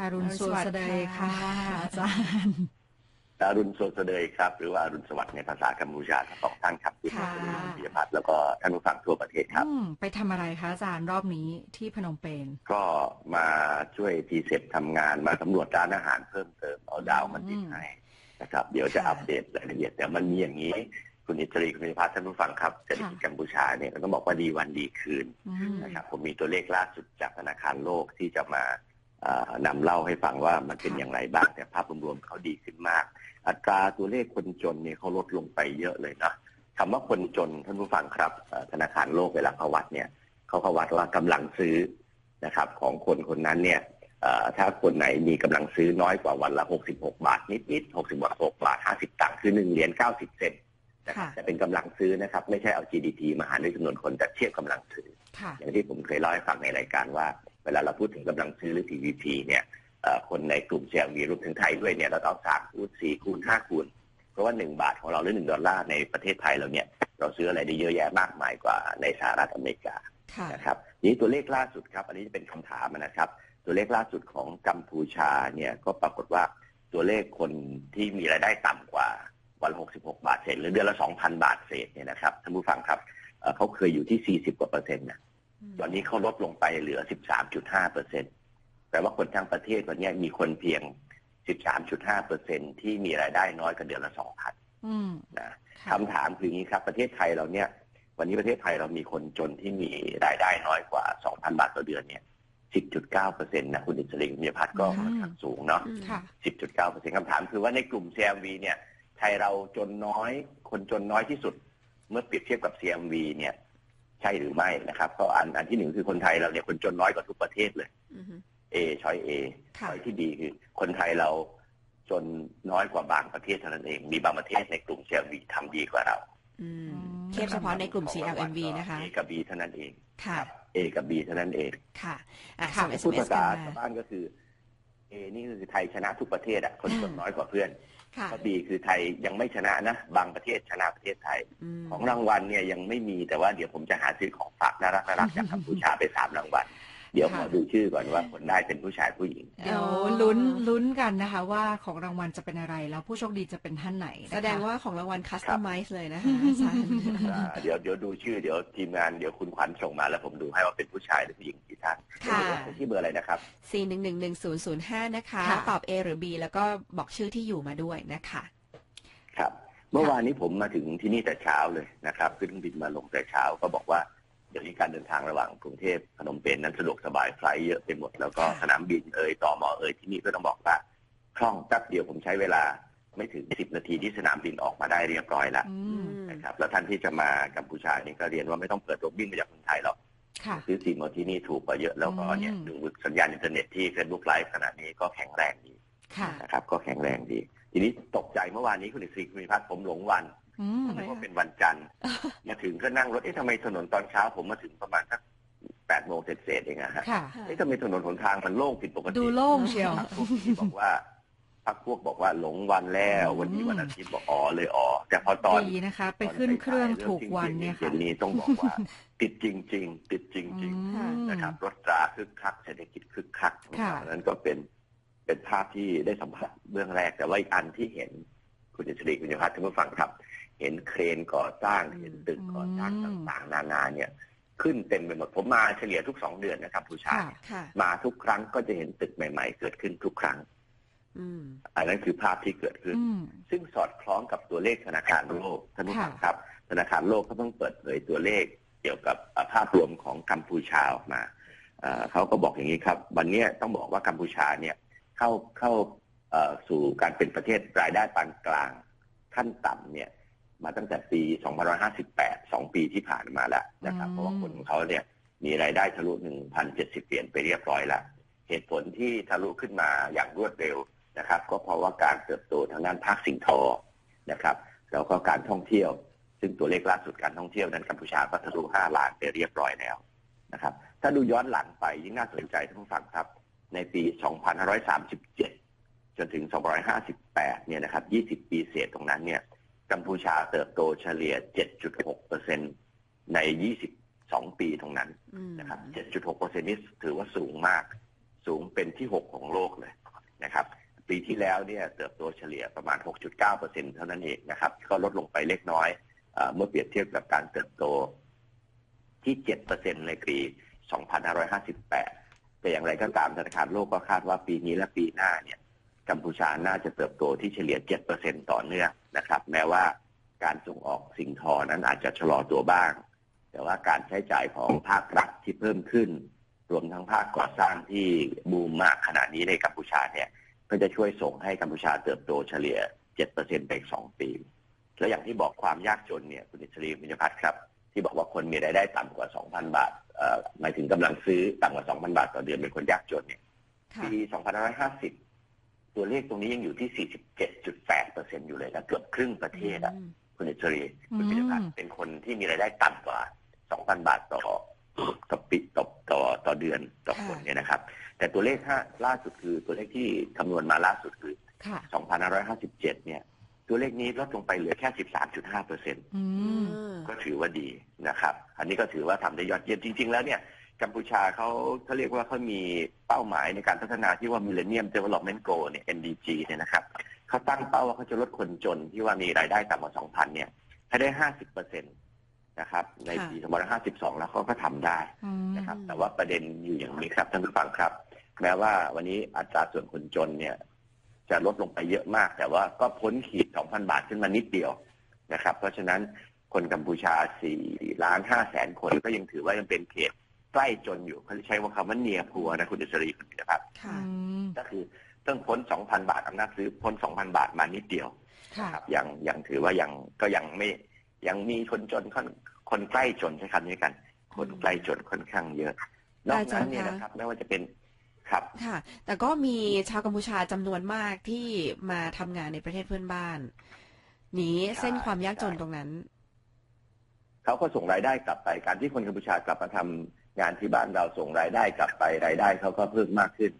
อารุณสวัสดิ์ค่ะอาจารย์อรุณสวัสดิ์ครับ หรือว่าอรุณสวัสดิ์ในภาษากัมพูชาทั้งสองท่านครับคุณค่ะปิยพัฒน์แล้วก็ท่านผู้ฟังทั่วประเทศครับอืมไปทำอะไรคะอาจารย์รอบนี้ที่พนมเปญก็มาช่วยทีเซ็ทำงานมาสำรวจร้านอาหารเพิ่มเติมเอาดาวมาติดให้นะครับเดี๋ยวจะค่ะอัปเดตรายละเอียดแต่มันมีอย่างนี้คุณอิตรีคุณปิยพัฒน์ท่านผู้ฟังครับเศรษฐกิจกัมพูชาเนี่ยเราต้องบอกว่าดีวันดีคืนอืมนะครับผมมีตัวเลขล่าสุดจากธนาคารโลกที่จะมาเอ่อ นำเล่าให้ฟังว่ามันเป็นค่ะอย่างไรบ้าง แต่ภาพรวมๆเขาดีขึ้นมาก อัตราตัวเลขคนจนเนี่ยเขาลดลงไปเยอะเลยนะคำว่าคนจนท่านผู้ฟังครับเอ่อธนาคารโลกเวลาเขาวัดเนี่ยเขาเขาวัดว่ากำลังซื้อนะครับ ของคนคนนั้นเนี่ยเอ่อถ้าคนไหนมีกำลังซื้อน้อยกว่าวันละ 66 บาท นิดๆ66บาท50ตังค์คือ1เหรียญ90 เซนต์นะครับค่ะแต่เป็นกำลังซื้อนะครับ ไม่ใช่เอา GDP มาหารด้วยจำนวนคนแต่เทียบกำลังซื้อค่ะอย่างที่ผมเคยเล่าให้ฟังในรายการว่า เวลาเราพูดถึงกำลังซื้อหรือ PVP เนี่ยเอ่อคนในกลุ่มเสี่ยงมีรวมถึงไทยด้วยเนี่ยเราต้องสามคูณสี่คูณห้าคูณ เพราะว่าหนึ่งบาทของเราหรือหนึ่งดอลลาร์ในประเทศไทยเราเนี่ยเราซื้ออะไรได้เยอะแยะมากมายกว่าในสหรัฐอเมริกาค่ะนะครับนี้ตัวเลขล่าสุดครับ อันนี้จะเป็นคำถามนะครับ ตัวเลขล่าสุดของกัมพูชาเนี่ยก็ปรากฏว่าตัวเลขคนที่มีรายได้ต่ำกว่าวันละ66 บาทเศษหรือเดือนละ 2,000 บาทเศษเนี่ยนะครับท่านผู้ฟังครับเอ่อเขาเคยอยู่ที่ 40 กว่าเปอร์เซ็นต์นะ ตอนนี้เขาลดลงไปเหลือ 13.5เปอร์เซ็นต์แปลว่าคนทั้งประเทศวันนี้มีคนเพียง 13.5เปอร์เซ็นต์ที่มีรายได้น้อยกว่าเดือนละ2,000อืมนะค่ะคำถามคืออย่างนี้ครับประเทศไทยเราเนี่ย วันนี้ประเทศไทยเรามีคนจนที่มีรายได้น้อยกว่า 2,000 บาทต่อเดือนเนี่ย10.9เปอร์เซ็นต์นะคุณอิสริงมีพัฒน์ก็ค่อนข้างสูงเนาะค่ะ10.9เปอร์เซ็นต์คำถามคือว่าในกลุ่ม CMV เนี่ย ไทยเราจนน้อย คนจนน้อยที่สุด เมื่อเปรียบเทียบกับ CMV เนี่ย ใช่หรือไม่นะครับก็อันอันที่หนึ่งคือคนไทยเราเนี่ยคนจนน้อยกว่าทุกประเทศเลย A ช้อย A ค่ะช้อยที่ดีคือ คนไทยเราจนน้อยกว่าบางประเทศเท่านั้นเอง มีบางประเทศในกลุ่ม CMV ทำดีกว่าเราอืมอืมเทียบเฉพาะในกลุ่ม CLMV นะคะ A กับ B เท่านั้นเองค่ะ A กับ B เท่านั้นเองค่ะอะค่ะส่งพูด SMS ภาษากันชาวมาบ้านก็คือ A นี่คือไทยชนะทุกประเทศอะคนจนน้อยกว่าเพื่อนค่ะก็ B คือไทยยังไม่ชนะนะ บางประเทศชนะประเทศไทยมของรางวัลเนี่ยยังไม่มีแต่ว่าเดี๋ยวผมจะหาซื้อของฝากน่ารักน่ารักจากกัมพูชาไปสามรางวัล เดี๋ยวขอค่ะดูชื่อก่อนว่าคนได้เป็นผู้ชายผู้หญิง เดี๋ยวลุ้นลุ้นกันนะคะ ว่าของรางวัลจะเป็นอะไรแล้วผู้โชคดีจะเป็นท่านไหนนะคะแสดงว่าของรางวัลคัสตอมไมซ์เลยนะคะอาจารย์อ่าเดี๋ยวเดี๋ยวดูชื่อเดี๋ยวทีมงานเดี๋ยวคุณขวัญส่งมาแล้วผมดูให้ว่าเป็นผู้ชายหรือผู้หญิงกี่ท่านค่ะเป็นที่เบอร์อะไรนะครับ 4 1 1 1 0 0 5 นะคะ ค่ะ ตอบ A หรือ B แล้วก็บอกชื่อที่อยู่มาด้วยนะคะ ครับ เมื่อวานนี้ผมมาถึงที่นี่แต่เช้าเลยนะครับขึ้นเครื่องบินมาลงแต่เช้าก็บอกว่า เดี๋ยวนี้การเดินทางระหว่างกรุงเทพพนมเปญนั้นสะดวกสบายไฟลท์เยอะไปหมด แล้วก็ค่ะสนามบินเอ่ยต่อมอเอ่ยที่นี่ก็ต้องบอกว่าคล่องแป๊บเดียวผมใช้เวลาไม่ถึงสิบนาทีที่สนามบินออกมาได้เรียบร้อยแล้วอืมนะครับแล้วท่านที่จะมากัมพูชานี่ก็เรียนว่าไม่ต้องเปิดตัวบินมาจากคนไทยหรอกค่ะซื้อซิมเอาที่นี่ถูกกว่าเยอะแล้วก็เนี่ยอืมดูสัญญาณอินเทอร์เน็ตที่ Facebook Live ขณะนี้ก็แข็งแรงดีค่ะนะครับ ก็แข็งแรงดี ทีนี้ตกใจเมื่อวานนี้คุณอิสรีคุณมิพัฒน์ผมหลงวัน อืมทำไมเพราะว่าเป็นวันจันทร์มาถึงก็นั่งรถเอ๊ะทำไมถนนตอนเช้าผมมาถึงประมาณสักแปดโมงเศษๆเองอะฮะค่ะเอ๊ะทำไมถนนหนทางมันโล่งผิดปกติดูโล่งเชียวพักพวกที่บอกว่าพักพวกบอกว่าหลงวันแล้ววันนี้วันอาทิตย์บอกอ๋อเลยอ๋อแต่พอตอนดีนะคะ ไปขึ้นเครื่องถูกวันเนี่ยเย็ค่ะนนี้ต้องบอกว่า ติดจริง ๆ ติดจริงอืๆมนะครับรถตราคึกคักเศรษฐกิจคึกคักค่ะนั้นก็เป็นเป็นภาพที่ได้สัมผัสเบื้องแรกแต่ว่าอีกอันที่เห็นคุณอิสรีคุณยพัฒน์ท่านผู้ฟังครับ เห็นเครนก่อสร้างเห็นตึกก่อสร้างต่างๆ นานาเนี่ยขึ้นเต็มไปหมดผมมาเฉลี่ยทุกสองเดือนนะครับผู้ชายค่ะค่ะมาทุกครั้งก็จะเห็นตึกใหม่ ๆ เกิดขึ้นทุกครั้งอืมอันนั้นคือภาพที่เกิดขึ้นอืมซึ่งสอดคล้องกับตัวเลขธนาคารโลกท่านผู้ฟังค่ะครับ ธนาคารโลกเขาเพิ่งเปิดเผยตัวเลขเกี่ยวกับเอ่อภาพรวมของกัมพูชาออกมาเอ่อเขาก็บอกอย่างนี้ครับ วันนี้ต้องบอกว่ากัมพูชาเนี่ยเข้าเข้าเอ่อสู่การเป็นประเทศรายได้ปานกลางขั้นต่ำเนี่ย มาตั้งแต่ปี 2558 2 ปีที่ผ่านมาแล้วนะครับอืมเพราะว่าคนของเขาเนี่ยมีรายได้ทะลุ 1,070 เหรียญไปเรียบร้อยแล้ว เหตุผลที่ทะลุขึ้นมาอย่างรวดเร็วนะครับ ก็เพราะว่าการเติบโตทางด้านภาคสิ่งทอนะครับ แล้วก็การท่องเที่ยว ซึ่งตัวเลขล่าสุดการท่องเที่ยวนั้นกัมพูชาก็ทะลุ 5 ล้านไปเรียบร้อยแล้วนะครับ ถ้าดูย้อนหลังไปยิ่งน่าสนใจท่านผู้ฟังครับ ในปี 2537 จนถึง 258เนี่ยนะครับ 20 ปีเศษตรงนั้นเนี่ย กัมพูชาเติบโตเฉลี่ย 7.6เปอร์เซ็นใน 22 ปีตรงนั้นอืมนะครับ 7.6เปอร์เซ็นนี้ถือว่าสูงมาก สูงเป็นที่ 6 ของโลกเลยนะครับ ปีที่แล้วเนี่ยเติบโตเฉลี่ยประมาณ 6.9เปอร์เซ็นเท่านั้นเองนะครับ ก็ลดลงไปเล็กน้อยเออเมื่อเปรียบเทียบกับการเติบโตที่ 7 เปอร์เซ็นในปี 2558 แต่อย่างไรก็ตามธนาคารโลกก็คาดว่าปีนี้และปีหน้าเนี่ยกัมพูชาน่าจะเติบโตที่เฉลี่ย7%ต่อเนื่อง นะครับ แม้ว่าการส่งออกสิ่งทอนั้นอาจจะชะลอตัวบ้าง แต่ว่าการใช้จ่ายของภาครัฐที่เพิ่มขึ้น รวมทั้งภาคก่อสร้างที่บูมมากขนาดนี้ในกัมพูชาเนี่ย ก็จะช่วยส่งให้กัมพูชาเติบโตเฉลี่ย 7%ไปอีกสองปี แล้วอย่างที่บอกความยากจนเนี่ยคุณอิสรีมิญพัฒน์ครับ ที่บอกว่าคนมีรายได้ต่ำกว่า 2,000 บาทเอ่อหมายถึงกำลังซื้อต่ำกว่า 2,000 บาทต่อเดือนเป็นคนยากจนเนี่ยค่ะปี 2550 ตัวเลขตรงนี้ยังอยู่ที่ 47.8%อยู่เลยนะเกือบครึ่งประเทศอะอืมคุณอิสรีคุณพิพัฒน์เป็นคนที่มีรายได้ต่ำกว่า 2,000 บาทต่อต่อปีต่อต่อต่อเดือนต่อคนเนี่ยนะครับ แต่ตัวเลขห้าล่าสุดคือตัวเลขที่คำนวณมาล่าสุดคือค่ะ2,557 เนี่ย ตัวเลขนี้ลดลงไปเหลือแค่ 13.5เปอร์เซ็นต์อืมก็ถือว่าดีนะครับ อันนี้ก็ถือว่าทำได้ยอดเยี่ยมจริง ๆ แล้วเนี่ย กัมพูชาเขาเขาเรียกว่าเขามีเป้าหมายในการพัฒนาที่ว่า Millennium Development Goal เนี่ย MDG เนี่ยนะครับเขาตั้งเป้าว่าเขาจะลดคนจนที่ว่ามีรายได้ต่ำกว่า 2,000 เนี่ยให้ได้ 50เปอร์เซ็นต์นะครับ ในปี2552 แล้วเขาก็ทำได้อืมนะครับ แต่ว่าประเด็นอยู่อย่างนี้ครับท่านผู้ฟังครับ แม้ว่าวันนี้อัตราส่วนคนจนเนี่ยจะลดลงไปเยอะมาก แต่ว่าก็พ้นขีด 2,000 บาทขึ้นมานิดเดียวนะครับ เพราะฉะนั้นคนกัมพูชา4ล้าน5แสนคนก็ยังถือว่ายังเป็นเขต ใกล้จนอยู่เขาใช้ว่าคำว่าเนียพัวนะคุณอิสรีคุณพิพัฒน์ค่ะอืมก็คือต้องพ้น2,000บาทอำนาจซื้อพ้น2,000บาทมานิดเดียวค่ะครับยังยังถือว่ายังก็ยังไม่ยังมีคนจนคนคนใกล้จนใช้คำนี้กัน คนใกล้จนค่อนข้างเยอะนอกนั้นเนี่ยนะครับไม่ว่าจะเป็นครับค่ะ แต่ก็มีชาวกัมพูชาจำนวนมากที่มาทำงานในประเทศเพื่อนบ้านหนีเส้นความยากจนตรงนั้น เขาก็ส่งรายได้กลับไปการที่คนกัมพูชากลับมาทำ งานที่บ้านเราส่งรายได้กลับไปรายได้เขาก็เพิ่มมากขึ้น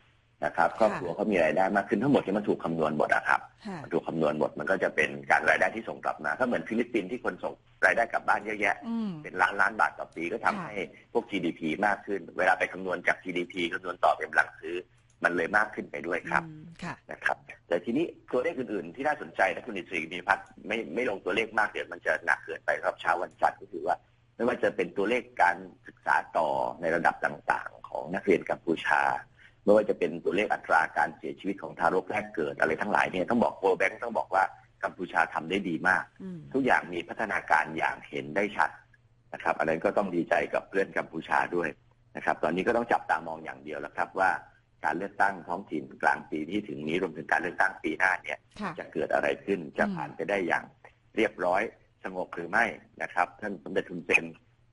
นะครับครอบครัวเขามีรายได้มากขึ้นทั้งหมดที่มันถูกคำนวณหมดนะครับค่ะมันถูกคำนวณหมดมันก็จะเป็นการรายได้ที่ส่งกลับมาก็เหมือนฟิลิปปินส์ที่คนส่งรายได้กลับบ้านเยอะแยะอืมเป็นล้านล้านบาทต่อปีก็ทำค่ะให้พวก GDP มากขึ้น เวลาไปคำนวณจาก GDP คำนวณต่อเป็นกำลังซื้อมันเลยมากขึ้นไปด้วยครับอืมค่ะนะครับ แต่ทีนี้ตัวเลขอื่นๆ ที่น่าสนใจนะคุณอิสรีมีพัฒน์ไม่ไม่ลงตัวเลขมากเดี๋ยวมันจะหนักเกินไปครับเช้าวันจันทร์ก็คือว่า ไม่ว่าจะเป็นตัวเลขการศึกษาต่อในระดับต่างๆ ของนักเรียนกัมพูชา ไม่ว่าจะเป็นตัวเลขอัตราการเสียชีวิตของทารกแรกเกิดอะไรทั้งหลายเนี่ยต้องบอกโวแบงค์ต้องบอกว่ากัมพูชาทำได้ดีมากอืมทุกอย่างมีพัฒนาการอย่างเห็นได้ชัดนะครับอันนั้นก็ต้องดีใจกับเพื่อนกัมพูชาด้วยนะครับ ตอนนี้ก็ต้องจับตามองอย่างเดียวแล้วครับว่าการเลือกตั้งท้องถิ่นกลางปีที่ถึงนี้รวมถึงการเลือกตั้งปีหน้าเนี่ยค่ะจะเกิดอะไรขึ้นจะผ่านไปได้อย่างเรียบร้อย สงบหรือไม่นะครับ ท่านสมเด็จทุนเซน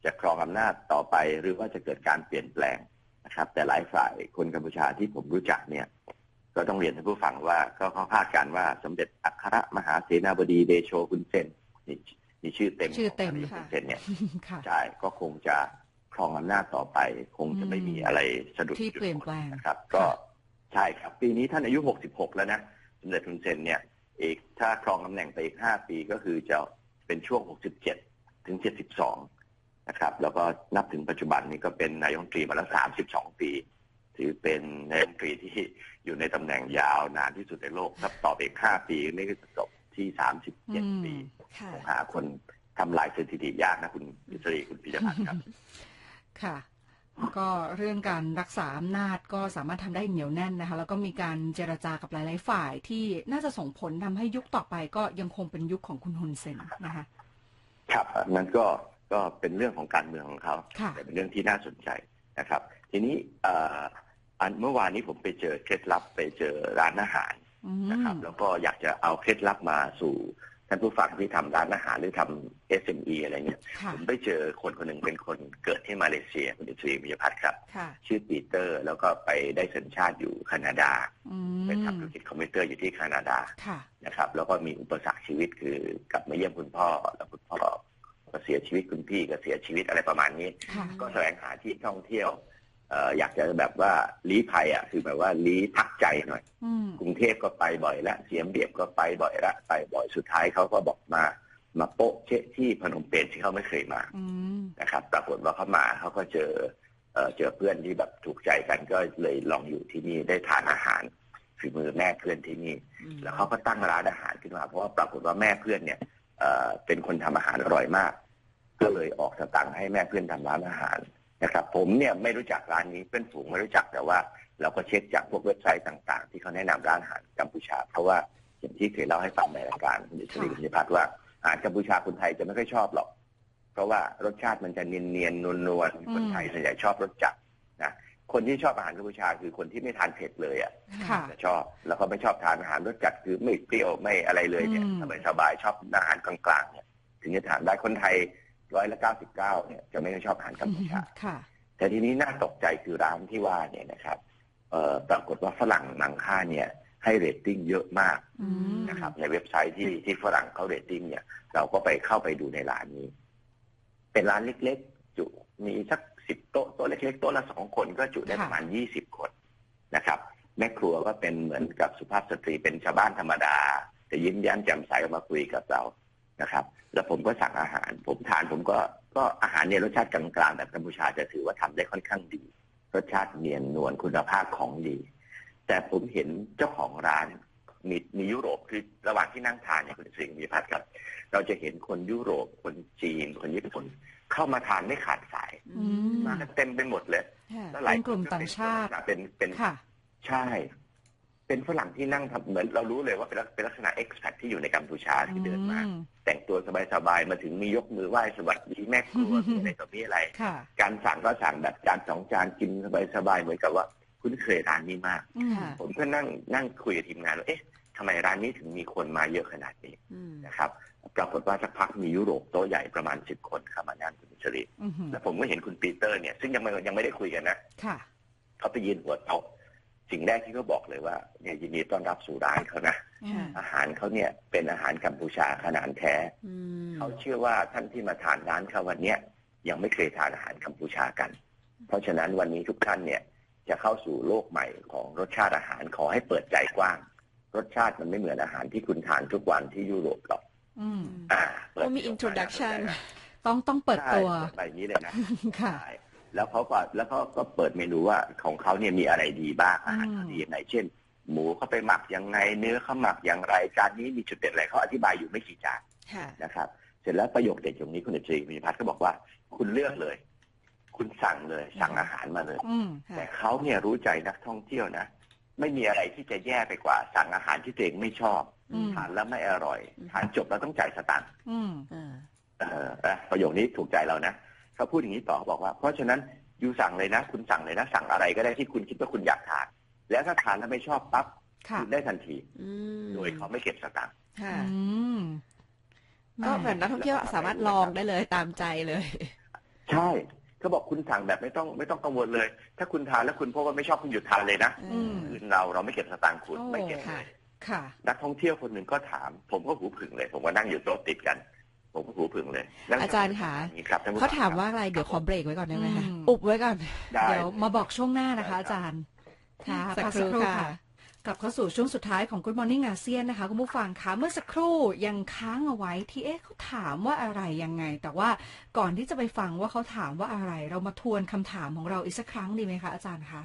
จะครองอำนาจต่อไปหรือว่าจะเกิดการเปลี่ยนแปลงนะครับ แต่หลายฝ่ายคนกัมพูชาที่ผมรู้จักเนี่ย ก็ต้องเรียนท่านผู้ฟังว่าก็เขาคาดการณ์ว่าสมเด็จอัครมหาเสนาบดีเดโชคุนเซนนี่นี่ชื่อเต็มชื่อเต็มของค่ะคุนเซนเนี่ยค่ะใช่ก็คงจะครองอำนาจต่อไป คงจะไม่มีอะไรสะดุดที่เปลี่ยนแปลงนะครับ ก็ใช่ครับปีนี้ท่านอายุ 66 แล้วนะสมเด็จทุนเซนเนี่ยอีกถ้าครองตำแหน่งไปอีก 5 ปีก็คือจะ เป็นช่วง 67 ถึง 72 นะครับ แล้วก็นับถึงปัจจุบันนี้ก็เป็นนายกรัฐมนตรีมาแล้ว 32 ปี ถือเป็นนายกรัฐมนตรีที่อยู่ในตำแหน่งยาวนานที่สุดในโลกถ้าต่อไปอีก 5 ปีนี่ก็จะจบที่ 37 ปีค่ะหาคนทำลายสถิติยากนะคุณอิสรีคุณพิจพัฒน์ครับ ค่ะ ก็เรื่องการรักษาอำนาจก็สามารถทำได้เหนียวแน่นนะคะ แล้วก็มีการเจรจากับหลาย ๆ ฝ่ายที่น่าจะส่งผลทำให้ยุคต่อไปก็ยังคงเป็นยุคของคุณฮุนเซนนะคะ ครับนั่นก็ก็เป็นเรื่องของการเมืองของเขาค่ะแต่เป็นเรื่องที่น่าสนใจนะครับ ทีนี้เอ่ออันเมื่อวานนี้ผมไปเจอเคล็ดลับไปเจอร้านอาหารอืนะครับมแล้วก็อยากจะเอาเคล็ดลับมาสู่ ท่านผู้ฟังที่ทำร้านอาหารหรือทำ SME อะไรเงี้ยค่ะผมไปเจอคนคนหนึ่งเป็นคนเกิดที่มาเลเซียคุณอิสรีมิยพัฒน์ครับค่ะชื่อปีเตอร์แล้วก็ไปได้สัญชาติอยู่แคนาดาอืไปมทำธุรกิจคอมพิวเตอร์อยู่ที่แคนาดาค่ะนะครับแล้วก็มีอุปสรรคชีวิตคือกลับมาเยี่ยมคุณพ่อแล้วคุณพ่อก็เสียชีวิตคุณพี่ก็เสียชีวิตอะไรประมาณนี้ค่ะก็แสวงหาที่ท่องเที่ยวเอ่ออยากจะแบบว่าลี้ภัยอะคือแบบว่าลี้พักใจหน่อยอืมกรุงเทพก็ไปบ่อยละเสียมเรียบก็ไปบ่อยละไปบ่อยสุดท้ายเขาก็บอกมามาโป๊ะเชะที่พนมเปญที่เขาไม่เคยมาอืมนะครับ ปรากฏว่าเขามาเขาก็เจอเอ่อเจอเพื่อนที่แบบถูกใจกันก็เลยลองอยู่ที่นี่ได้ทานอาหารฝีมือแม่เพื่อนที่นี่อืมแล้วเขาก็ตั้งร้านอาหารขึ้นมาเพราะว่าปรากฏว่าแม่เพื่อนเนี่ยเอ่อเป็นคนทำอาหารอร่อยมาก ก็เลยออกสตังค์ให้แม่เพื่อนทำร้านอาหาร นะครับ ผมเนี่ยไม่รู้จักร้านนี้เพื่อนฝูงไม่รู้จักแต่ว่า เราก็เช็คจากพวกเว็บไซต์ต่าง ๆ ที่เขาแนะนำร้านอาหารกัมพูชา เพราะว่าอย่างที่เคยเล่าให้ฟังในรายการคุณดิชลีคุณนิพัฒน์ว่าอาหารกัมพูชาคนไทยจะไม่ค่อยชอบหรอก เพราะว่ารสชาติมันจะเนียนๆนวลๆคนไทยส่วนใหญ่ชอบรสจัดนะคนที่ชอบอาหารกัมพูชาคือคนที่ไม่ทานเผ็ดเลยอะค่ะจะชอบแล้วก็ไม่ชอบทานอาหารรสจัดคือไม่เปรี้ยวไม่อะไรเลยเนี่ยอืมสบายสบายๆชอบอาหารกลางๆเนี่ยถึงจะทานได้คนไทย ร้อยละเก้าสิบเก้าเนี่ยจะไม่ค่อยชอบอาหารกัมพูชาค่ะ แต่ทีนี้น่าตกใจคือร้านที่ว่าเนี่ยนะครับเอ่อปรากฏว่าฝรั่งมังค่าเนี่ยให้เรตติ้งเยอะมากอืมนะครับในเว็บไซต์ที่ที่ฝรั่งเขาเรตติ้งเนี่ย เราก็ไปเข้าไปดูในร้านนี้ เป็นร้านเล็กๆ จุมีสักสิบโต๊ะโต๊ะเล็กๆโต๊ะละสองคนก็จุได้ค่ะประมาณยี่สิบคนนะครับแม่ครัวก็เป็นเหมือนกับสุภาพสตรีเป็นชาวบ้านธรรมดา แต่ยิ้มแย้มแจ่มใสมาคุยกับเรา นะครับ แล้วผมก็สั่งอาหาร ผมทานผมก็ก็อาหารเนี่ยรสชาติกลางๆแบบกัมพูชาจะถือว่าทำได้ค่อนข้างดี รสชาติเนียนนวลคุณภาพของดี แต่ผมเห็นเจ้าของร้านมีมียุโรปคือระหว่างที่นั่งทานเนี่ยคุณสิงห์มีพัฒน์ครับ เราจะเห็นคนยุโรปคนจีน คนญี่ปุ่นเข้ามาทานไม่ขาดสายอืมมากันเต็มไปหมดเลยค่ะแล้วหลายเป็นกลุ่มต่างชาติเป็นเป็นค่ะใช่ เป็นฝรั่งที่นั่งทำเหมือนเรารู้เลยว่าเป็นลักเป็นลักษณะเอ็กซ์แพดที่อยู่ในกัมพูชาที่เดินมา อืม แต่งตัวสบายๆมาถึงมียกมือไหว้สวัสดีแม่ครัวมีอะไรต่อมีอะไร ค่ะ การสั่งก็สั่งแบบจานสองจานกินสบายๆเหมือนกับว่าคุ้นเคยร้านนี้มาก อืมค่ะ ผมก็นั่งนั่งคุยกับทีมงานว่าเอ๊ะทำไมร้านนี้ถึงมีคนมาเยอะขนาดนี้อืมนะครับ ปรากฏว่าสักพักมียุโรปโต๊ะใหญ่ประมาณสิบคนเข้ามานั่งคุณชริอืมแล้วผมก็เห็นคุณปีเตอร์เนี่ยซึ่งยังไม่ยังไม่ได้คุยกันนะ ค่ะ เขาไปยืนหัวโต๊ะ สิ่งแรกที่เขาบอกเลยว่าเนี่ยยินดีต้อนรับสู่ร้านเขานะค่ะอาหารเขาเนี่ยเป็นอาหารกัมพูชาขนาดแท้อืมเขาเชื่อว่าท่านที่มาทานร้านเขาวันเนี้ยยังไม่เคยทานอาหารกัมพูชากัน เพราะฉะนั้นวันนี้ทุกท่านเนี่ยจะเข้าสู่โลกใหม่ของรสชาติอาหารขอให้เปิดใจกว้าง รสชาติมันไม่เหมือนอาหารที่คุณทานทุกวันที่ยุโรปหรอกอืมอ่าเปิดก็มี introduction ต้องต้องเปิดตัวใช่เปิดไปอย่างนี้เลยนะค่ะใช่ แล้วเขาก็แล้วเขาก็เปิดเมนูว่าของเขาเนี่ยมีอะไรดีบ้างอาหารอืมเขาดียังไงเช่น หมูเขาไปหมักยังไงเนื้อเขาหมักอย่างไรจานนี้มีจุดเด่นอะไรเขาอธิบายอยู่ไม่กี่จานค่ะนะครับ เสร็จแล้วประโยคเด็ดตรงนี้คุณเดชรีมีพัฒน์ก็บอกว่า คุณเลือกเลย คุณสั่งเลยสั่งอาหารมาเลยอืมค่ะแต่เขาเนี่ยรู้ใจนักท่องเที่ยวนะไม่มีอะไรที่จะแย่ไปกว่า สั่งอาหารที่ตัวเองไม่ชอบอืมทานแล้วไม่อร่อยทานจบแล้วต้องจ่ายสตางค์อืมอ่าเออนะประโยคนี้ถูกใจเรานะ เขาพูดอย่างนี้ต่อบอกว่า เพราะฉะนั้นยูสั่งเลยนะ คุณสั่งเลยนะ สั่งอะไรก็ได้ที่คุณคิดว่าคุณอยากทานแล้วถ้าทานแล้วไม่ชอบปั๊บค่ะคุณได้ทันทีอืมโดยเขาไม่เก็บสตางค์ค่ะอืมก็เหมือนนักท่องเที่ยวสามารถลองได้เลยตามใจเลย ใช่เขาบอกคุณสั่งแบบไม่ต้องไม่ต้องกังวลเลย ถ้าคุณทานแล้วคุณพบว่าไม่ชอบคุณหยุดทานเลยนะอืมคืนเราเราไม่เก็บสตางค์คุณโอ้ไม่เก็บเลค่ะยค่ะนักท่องเที่ยวคนหนึ่งก็ถาม ผมก็หูผึ่งเลย ผมก็นั่งอยู่โต๊ะติดกัน ผมก็หูผึ่งเลยนั่งอาจารย์คะนี่ครับท่นผู้เขาถามฟังว่าอะไรเดี๋ยวขอเบรกไว้ก่อนได้ไหมคะอืมอุบไว้ก่อนได้เดี๋ยวมาบอกช่วงหน้านะคะ อาจารย์ค่ะสักพักครู่ค่ะ กลับเข้าสู่ช่วงสุดท้ายของ Good Morning อาเซียนนะคะ คุณผู้ฟังคะเมื่อสักครู่ยังค้างเอาไว้ที่เอ๊ะเขาถามว่าอะไรยังไง แต่ว่าก่อนที่จะไปฟังว่าเขาถามว่าอะไร เรามาทวนคำถามของเราอีกสักครั้งดีไหมคะอาจารย์คะ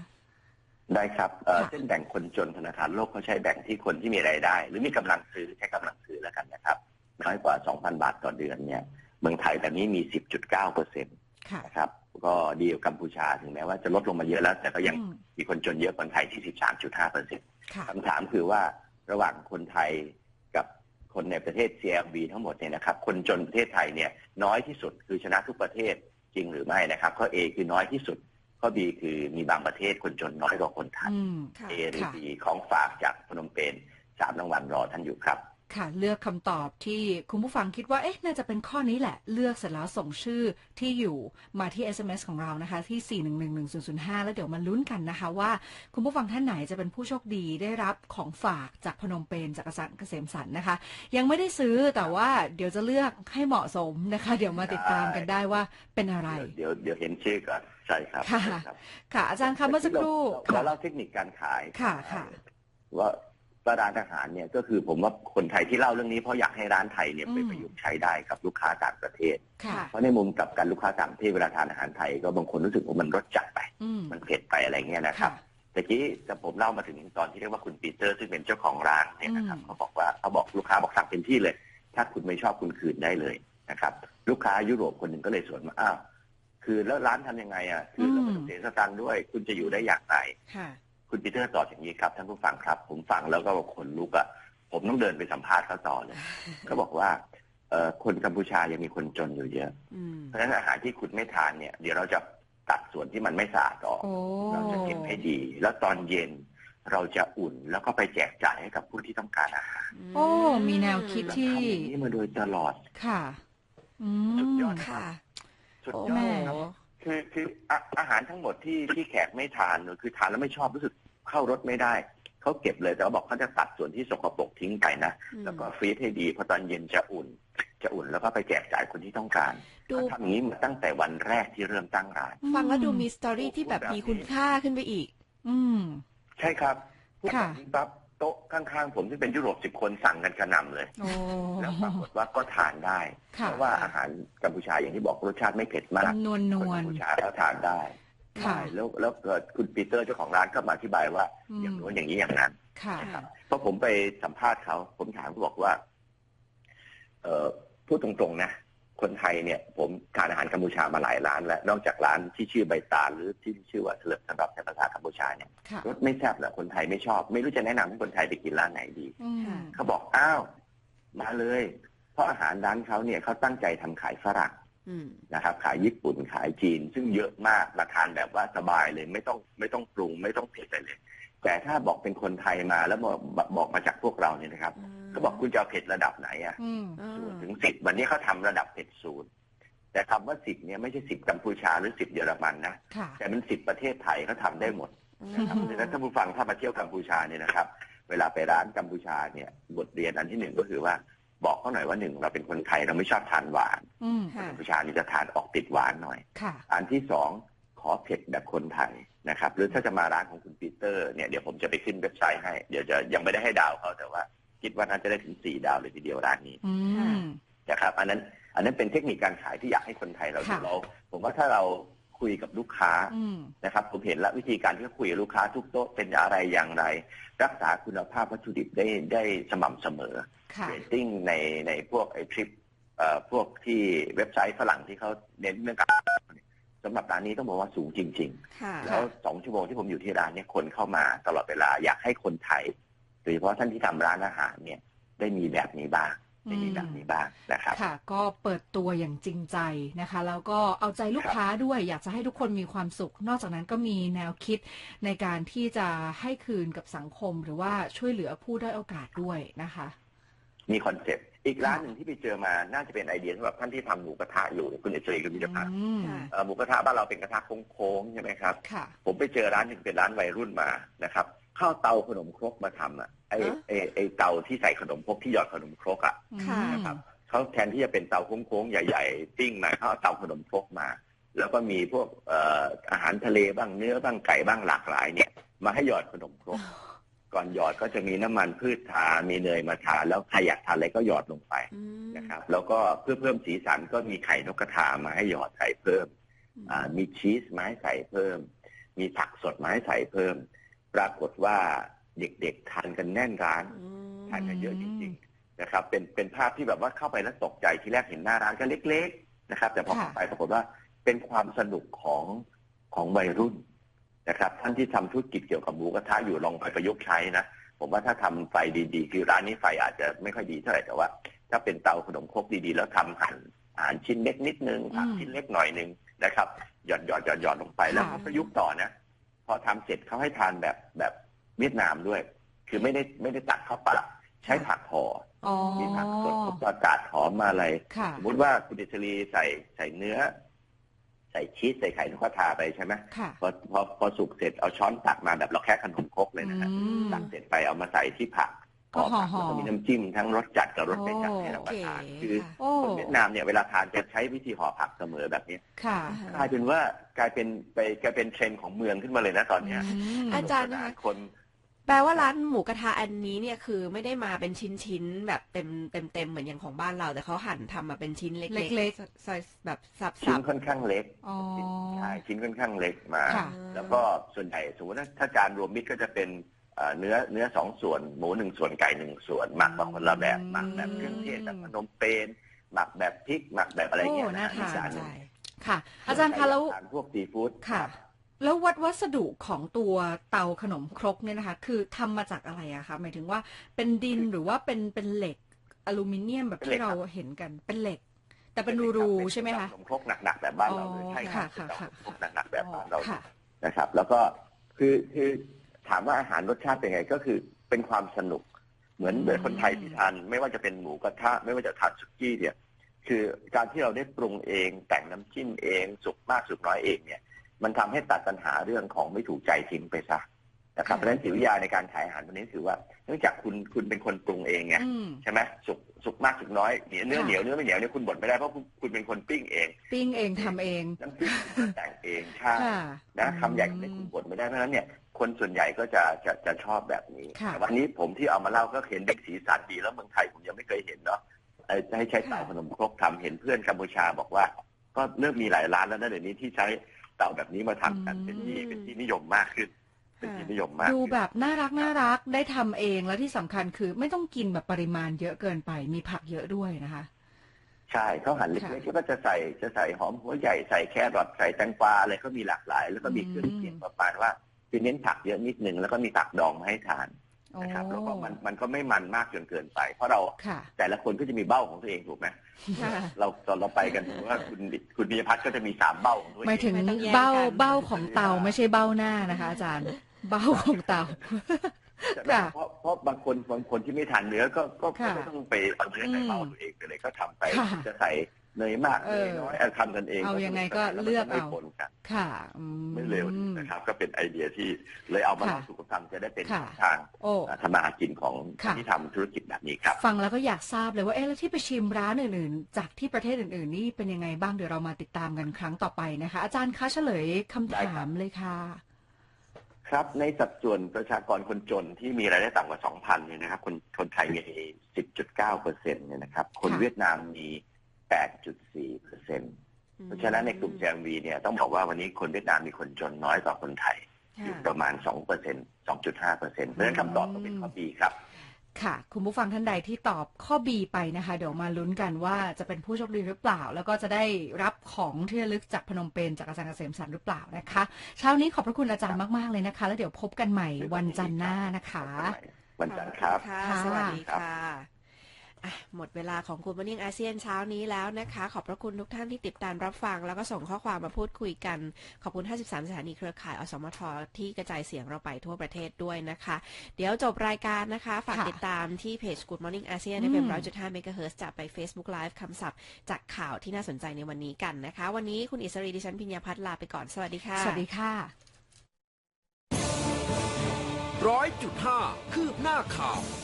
ได้ครับเอ่อค่ะเส้นแบ่งคนจนธนาคารโลกเขาใช้แบ่งที่คนที่มีรายได้ หรือมีกำลังซื้อใช้กำลังซื้อแล้วกันนะครับ น้อยกว่า 2,000 บาทต่อเดือนเนี่ยเมืองไทยตอนนี้มี 10.9เปอร์เซ็นต์ค่ะนะครับก็ดีกว่ากัมพูชาถึงแม้ว่าจะลดลงมาเยอะแล้ว แต่ก็ยังอืมมีคนจนเยอะกว่าคนไทยที่ 13.5เปอร์เซ็นต์ค่ะคำถามคือว่าระหว่างคนไทยกับคนในประเทศ CLB ทั้งหมดเนี่ยนะครับคนจนประเทศไทยเนี่ยน้อยที่สุดคือชนะทุกประเทศจริงหรือไม่นะครับข้อ A คือน้อยที่สุดข้อ B คือมีบางประเทศคนจนน้อยกว่าคนไทยอืมค่ะ A หรือค่ะ B ของฝากจากพนมเปญสามรางวัลรอท่านอยู่ครับ ค่ะเลือกคำตอบที่คุณผู้ฟังคิดว่าเอ๊ะน่าจะเป็นข้อนี้แหละ เลือกเสร็จแล้วส่งชื่อที่อยู่มาที่ SMS ของเรานะคะ ที่ 4111005 แล้วเดี๋ยวมาลุ้นกันนะคะว่า คุณผู้ฟังท่านไหนจะเป็นผู้โชคดีได้รับของฝากจากพนมเปญจากกษัตริย์เกษมสันต์นะคะ ยังไม่ได้ซื้อแต่ว่าเดี๋ยวจะเลือกให้เหมาะสมนะคะ เดี๋ยวมาติดตามกันได้ว่าเป็นอะไร เดี๋ยวเดี๋ยวเห็นชื่อก่อนใช่ครับค่ะใช่รับค่ะอาจารย์คะเมื่อสักครู่เราค่ะเล่าเทคนิคการขายค่ะค่ะว่า ว่าร้านอาหารเนี่ยก็คือผมว่าคนไทยที่เล่าเรื่องนี้เพราะอยากให้ร้านไทยเนี่ยอืมไปประยุกต์ใช้ได้กับลูกค้าต่างประเทศ ค่ะ เพราะในมุมกลับกันลูกค้าต่างประเทศเวลาทานอาหารไทยก็บางคนรู้สึกว่ามันรสจัดไป อืมมันเผ็ดไปอะไรเงี้ยนะครับค่ะตะกี้แต่ผมเล่ามาถึงตอนที่เรียกว่าคุณปีเตอร์ซึ่งเป็นเจ้าของร้านเนี่ยนะครับอืมเขาบอกว่าเขาบอกลูกค้าบอกสั่งเต็มที่เลย ถ้าคุณไม่ชอบคุณคืนได้เลยนะครับ ลูกค้ายุโรปคนหนึ่งก็เลยสวนมาอ้าวคือแล้วร้านทำยังไงอะคือเราไม่ต้องเสียสตังค์ด้วย คุณจะอยู่ได้อย่างไร ค่ะ คุณปีเตอร์ตอบอย่างนี้ครับท่านผู้ฟังครับ ผมฟังแล้วก็ขนลุกอะผมต้องเดินไปสัมภาษณ์เขาต่อเลยเขาบอกว่าเอ่อคนกัมพูชายังมีคนจนอยู่เยอะอืมเพราะฉะนั้นอาหารที่คุณไม่ทานเนี่ย เดี๋ยวเราจะตัดส่วนที่มันไม่สะอาดออกโอ้เราจะเก็บให้ดี แล้วตอนเย็นเราจะอุ่นแล้วก็ไปแจกจ่ายให้กับผู้ที่ต้องการอาหาร โอ้ มีแนวคิดเราที่ทำอย่างนี้มาโดยตลอด ค่ะอืสุดยอมดค่ะสุดโอ้ยอแม่ดครับคือคืออาอาหารทั้งหมดที่ที่แขกไม่ทานคือทานแล้วไม่ชอบรู้สึก เข้ารสไม่ได้เขาเก็บเลยแต่ว่าบอกเขาจะตัดส่วนที่สกปรกทิ้งไปนะแล้วก็ฟรีซให้ดีเพราะตอนเย็นจะอุ่น จะอุ่นแล้วก็ไปแจกจ่ายคนที่ต้องการดูเขาทำอย่างนี้มาตั้งแต่วันแรกที่เริ่มตั้งร้านฟังแล้วดูมีสตอรี่ที่แบบมีคุณค่าขึ้นไปอีก อืม ใช่ครับพูดค่ะแบบนี้ปั๊บโต๊ะข้างๆผมที่เป็นยุโรปสิบคนสั่งกันกระหน่ำเลยโอ้แล้วปรากฏว่าก็ทานได้ค่ะเพราะว่าอาหารกัมพูชาอย่างที่บอกรสชาติไม่เผ็ดมากนวลนคนวกัลมพูชาแล้วทานได้ ค่ะใช่แล้วแล้วเกิดคุณปีเตอร์เจ้าของร้านก็มาอธิบายว่า อืมอย่างโน้นอย่างนี้อย่างนั้นค่ะค่ะเพราะผมไปสัมภาษณ์เขาผมถามเขาบอกว่า เอ่อพูดตรงๆนะ คนไทยเนี่ย ผมทานอาหารกัมพูชามาหลายร้านแล้วนอกจากร้านที่ชื่อใบตาลหรือที่ชื่อว่าเฉลิมสำหรับในภาษากัมพูชาเนี่ยค่ะ รสไม่แซ่บแหละคนไทยไม่ชอบ ไม่รู้จะแนะนำให้คนไทยไปกินร้านไหนดี อืมเขาบอกอ้าว มาเลย เพราะอาหารร้านเขาเนี่ยเขาตั้งใจทำขายฝรั่งอืม นะครับขายญี่ปุ่นขายจีน ซึ่งเยอะมากมาทานแบบว่าสบายเลยไม่ต้องไม่ต้องปรุง ไม่ต้องเผ็ดอะไรเลย แต่ถ้าบอกเป็นคนไทยมาแล้วบอกบอกมาจากพวกเราเนี่ยนะครับเขาบอกคุณจะเอาเผ็ดระดับไหนอะอืมอ่าศูนย์ถึงสิบวันนี้เขาทำระดับเผ็ดศูนย์แต่คำว่าสิบเนี่ยไม่ใช่สิบกัมพูชาหรือสิบเยอรมันนะค่ะแต่มันสิบประเทศไทยเขาทำได้หมดอืนะครับมเพราะฉะนั้นท่านผู้ฟังถ้ามาเที่ยวกัมพูชาเนี่ยนะครับ เวลาไปร้านกัมพูชาเนี่ยบทเรียนอันที่หนึ่งก็คือว่า บอกเขาหน่อยว่าหนึ่งเราเป็นคนไทยเราไม่ชอบทานหวานอืมค่ะกัมพูชานี่จะทานออกติดหวานหน่อยค่ะอันที่สองขอเผ็ดแบบคนไทยนะครับ หรือถ้าจะมาร้านของคุณปีเตอร์เนี่ยเดี๋ยวผมจะไปขึ้นเว็บไซต์ให้ เดี๋ยวจะยังไม่ได้ให้ดาวเขาแต่ว่า คิดว่าน่าจะได้ถึงสี่ดาวเลยทีเดียวร้านนี้อืมนะครับ อันนั้นอันนั้นเป็นเทคนิคการขายที่อยากให้คนไทยเราดูค่ะเราผมว่าถ้าเรา คุยกับลูกค้าอืมนะครับ ผมเห็นแล้ววิธีการที่เขาคุยกับลูกค้าทุกโต๊ะเป็นอะไรอย่างไร รักษาคุณภาพวัตถุดิบได้ได้สม่ำเสมอค่ะเรตติ้งในในพวกไอทริปเอ่อพวกที่เว็บไซต์ฝรั่งที่เขาเน้นเรื่องการสำหรับร้านนี้ต้องบอกว่าสูงจริงค่ะๆแล้วสองชั่วโมงที่ผมอยู่ที่ร้านเนี่ยคนเข้ามาตลอดเวลาอยากให้คนไทยโดยเฉพาะท่านที่ทำร้านอาหารเนี่ยได้มีแบบนี้บ้าง ได้มีแบบนี้บ้างนะครับค่ะ ก็เปิดตัวอย่างจริงใจนะคะ แล้วก็เอาใจลูกค้าด้วย อยากจะให้ทุกคนมีความสุข นอกจากนั้นก็มีแนวคิดในการที่จะให้คืนกับสังคม หรือว่าช่วยเหลือผู้ได้อยโอกาสด้วยนะคะ มีคอนเซ็ปต์อีกร้านหนึ่งที่ไปเจอมาน่าจะเป็นไอเดียสำหรับท่านที่ทำหมูกระทะอยู่คุณเอเจริญคุณวิจพัฒน์อืมค่ะเอ่อหมูกระทะบ้านเราเป็นกระทะโค้งๆใช่ไหมครับค่ะผมไปเจอร้านหนึ่งเป็นร้านวัยรุ่นมานะครับเข้าเตาขนมครกมาทำอะไอฮะไอไอเตาที่ใส่ขนมครกที่หยอดขนมครกอะค่ะ นะครับเขาแทนที่จะเป็นเตาโค้งๆใหญ่ๆปิ้งมาเขาเอาเตาขนมครกมา แล้วก็มีพวกเอ่ออาหารทะเลบ้างเนื้อบ้างไก่บ้างหลากหลายเนี่ย มาให้หยอดขนมครก ก่อนหยอดก็จะมีน้ำมันพืชทา มีเนยมาทา แล้วใครอยากทานอะไรก็หยอดลงไปอืมนะครับ แล้วก็เพื่อเพิ่มสีสันก็มีไข่นกกระทามาให้หยอดใส่เพิ่ม อ่ามีชีสมาให้ใส่เพิ่ม มีผักสดมาให้ใส่เพิ่ม ปรากฏว่าเด็กๆทานกันแน่นร้านอืมทานกันเยอะจริง ๆ นะครับ เป็นเป็นภาพที่แบบว่าเข้าไปแล้วตกใจที่แรกเห็นหน้าร้านก็เล็ก ๆ นะครับ แต่พอค่ะเข้าไปปรากฏว่าเป็นความสนุกของของวัยรุ่นนะครับ ท่านที่ทำธุรกิจเกี่ยวกับหมูกระทะอยู่ลองไปประยุกต์ใช้นะผมว่าถ้าทำไฟดีๆ คือร้านนี้ไฟอาจจะไม่ค่อยดีเท่าไหร่แต่ว่า ถ้าเป็นเตาขนมครกดีๆ แล้วทำหั่นอาหารชิ้นเล็กนิดนึงผักอืมชิ้นเล็กหน่อยนึงนะครับหยอดหยอดหยอดหยอดลงไปแล้วค่ะก็ประยุกต์ต่อนะ พอทำเสร็จเขาให้ทานแบบแบบเวียดนามด้วย คือไม่ได้ไม่ได้ตักเข้าปากใช้ผักห่ออ๋อมีผักสดผักกาดหอมมาอะไรค่ะสมมติว่าคุณเดชลีใส่ใส่เนื้อ ใส่ชีสใส่ไข่นกกระทาไปใช่ไหมค่ะพอพอพอสุกเสร็จเอาช้อนตักมาแบบเราแค่ขนมครกเลยนะฮะอืมตักเสร็จไปเอามาใส่ที่ผัก ก็ห่อผัห่อแล้วก็มีน้ำจิ้มทั้งรสจัดกับรสไม่จัดโอ้ให้เราโอเคทานคือค่ะโอ้คนเวียดนามเนี่ยเวลาทานจะใช้วิธีห่อผักเสมอแบบนี้ค่ะกลายเป็นว่ากลายเป็นไปกลายเป็นเทรนด์ของเมืองขึ้นมาเลยนะตอนเนี้ยอืมอาจารย์นะคะคนแปลว่าร้านหมูกระทะอันนี้เนี่ยคือไม่ได้มาเป็นชิ้นๆแบบเต็มเต็มเต็มเหมือนอย่างของบ้านเรา แต่เขาหั่นทำมาเป็นชิ้นเล็กๆเล็กซอยแบบสับชิ้นๆค่อนข้างเล็กอ๋อใช่ชิ้นค่อนข้างเล็กมาค่ะแล้วก็ส่วนใหญ่สมมติว่าถ้าจานรวมมิตรก็จะเป็น เอ่อเนื้อเนื้อสองส่วนหมูหนึ่งส่วนไก่หนึ่งส่วนหมักมาคนละแบบหมักแบบเครื่องเทศแบบพนมเปญหมักแบบพริกหมักแบบอะไรเงี้ยโอ้น่าทานจานหนึ่งค่ะ อาจารย์คะแล้วทานพวกซีฟู้ดค่ะ แล้ววัดวัสดุของตัวเตาขนมครกเนี่ยนะคะ คือทำมาจากอะไรอะคะหมายถึงว่าเป็นดินหรือว่าเป็นเป็นเหล็กอลูมิเนียมแบบที่เราเห็นกันเป็นเหล็ก แต่เป็นรูๆใช่ไหมคะขนมครกหนักๆแบบบ้านเราเลยอ๋อใช่ครับค่ะค่ะขนมครกหนักๆแบบบ้านเราค่ะนะครับ แล้วก็คือคือ ถามว่าอาหารรสชาติเป็นไงก็คือเป็นความสนุก เหมือนอืมเหมือนคนไทยที่ทานไม่ว่าจะเป็นหมูกระทะไม่ว่าจะทานสุกี้เนี่ย คือการที่เราได้ปรุงเองแต่งน้ำจิ้มเองสุกมากสุกน้อยเองเนี่ย มันทำให้ตัดปัญหาเรื่องของไม่ถูกใจทิ้งไปซะนะครับเพราะฉะนั้นจิตวิทยาในการขายอาหารตัวนี้ถือว่า เนื่องจากคุณคุณเป็นคนปรุงเองไงอืมใช่ไหมสุกสุกมากสุกน้อยเหนียวเนื้อค่ะเหนียวเนื้อไม่เหนียวเนี่ยคุณบ่นไม่ได้เพราะคุณคุณเป็นคนปิ้งเอง ปิ้งเองทำเองน้ำจิ้มคุณแต่งเองใช่ค่ะนะคำใหญ่ไม่คุณบ่นไม่ได้เพราะฉะนั้นเนี่ย คนส่วนใหญ่ก็จะจะจะชอบแบบนี้ ค่ะแต่วันนี้ผมที่เอามาเล่าก็เห็นเด็กสีสันดีแล้วเมืองไทยผมยังไม่เคยเห็นเนาะเอ่อจะให้ใช้เตาขนมครกทำเห็นเพื่อนกัมพูชาบอกว่า ก็เริ่มมีหลายร้านแล้วนะเดี๋ยวนี้ที่ใช้เตาแบบนี้มาทำกันเป็นที่เป็นที่นิยมมากขึ้น เป็นที่นิยมมากดูขึ้น แบบน่ารักน่ารักได้ทำเองแล้วที่สำคัญคือไม่ต้องกินแบบปริมาณเยอะเกินไปมีผักเยอะด้วยนะคะ ใช่เขาหั่นเล็กค่ะๆแล้วก็จะใส่จะใส่หอมหัวใหญ่ใส่แครอทใส่แตงกวาอะไรก็มีหลากหลาย แล้วก็มีเครื่องเคียงประมาณว่า คือเน้นผักเยอะนิดนึงแล้วก็มีผักดองมาให้ทานนะครับแล้วก็มันมันก็ไม่มันมากจนเกินไป เพราะเราค่ะแต่ละคนก็จะมีเบ้าของตัวเองถูกไหมค่ะเราตอนเราไปกันถือว่าคุณคุณพิยพัฒน์ก็จะมีสามเบ้าของตัวเองหมายถึงไม่ต้องแย่งเบ้ากันเบ้าของเตาไม่ใช่เบ้าหน้านะคะ อาจารย์เบ้าของเตาใช่ไหมค่ะเพราะเพราะบางคนบางคนที่ไม่ทานเนื้อก็ก็ก็ค่ะไม่ต้องไปเอาเนื้อใส่เบ้าตัวเองไปเลยก็ทำไปค่ะจะใส่ เนยมากเอเนอยน้อยเอาทำกันเองเอายังไงก็สนุสนานเลือกแล้วมันจะไม่เอาปนกันค่ะอืไม่เร็วดีนะครับ ก็เป็นไอเดียที่เลยเอามาค่ะเล่าสู่กันฟังจะได้เป็นค่ะทางโอ้ธรรมาหากินของค่ะที่ทำธุรกิจแบบนี้ครับฟังแล้วก็อยากทราบเลยว่าเอ๊ะแล้วที่ไปชิมร้านอื่นๆ จากที่ประเทศอื่นๆ นี่เป็นยังไงบ้างเดี๋ยวเรามาติดตามกันครั้งต่อไปนะคะ อาจารย์คะเฉลยคำได้ครัถามบเลยค่ะครับในสัดส่วนประชากรคนจนที่มีรายได้ต่ำกว่า 2,000เนี่ยนะครับ คนคนไทยมี 10.9เปอร์เซ็นต์เนี่ยนะครับ คนค่ะเวียดนามมี 8.4เปอร์เซ็นต์เพราะฉะนั้นในกลุ่ม JMV เนี่ยต้องบอกว่าวันนี้คนเวียดนามมีคนจนน้อยกว่าคนไทย อยู่ประมาณ2เปอร์เซ็นต์2.5เปอร์เซ็นต์เพราะฉะนั้นคำตอบต้องเป็นข้อ B ครับค่ะ คุณผู้ฟังท่านใดที่ตอบข้อ B ไปนะคะ เดี๋ยวมาลุ้นกันว่าจะเป็นผู้โชคดีหรือเปล่า แล้วก็จะได้รับของที่ระลึกจากพนมเปญจากอาจารย์เกษมสันต์หรือเปล่านะคะเช้านี้ขอบพระคุณอาจารย์มาก ๆ เลยนะคะ แล้วเดี๋ยวพบกันใหม่วันจันทร์หน้านะคะ วันจันทร์ครับค่ะค่ะสวัสดีค่ะอะ หมดเวลาของคุณม o นิ่งอาเซียนเช้านี้แล้วนะคะ ขอบพระคุณทุกท่านที่ติดตามรับฟัง แล้วก็ส่งข้อความมาพูดคุยกัน ขอบคุณ 53 สถานีเครือข่ายอสมทที่กระจายเสียงเราไปทั่วประเทศด้วยนะคะ เดี๋ยวจบรายการนะคะ ฝากค่ะติดตามที่เพจ Good Morning ASEAN อืในมเป็น100.5 MHz จะไป Facebook Live คำศัพท์ จากข่าวที่น่าสนใจในวันนี้กันนะคะ วันนี้คุณอิสรีดิฉันพิญญาพัฒน์ลาไปก่อนสวัสดีค่ะสวัสดีค่ะร้อยจุดห้าคืบหน้าข่าว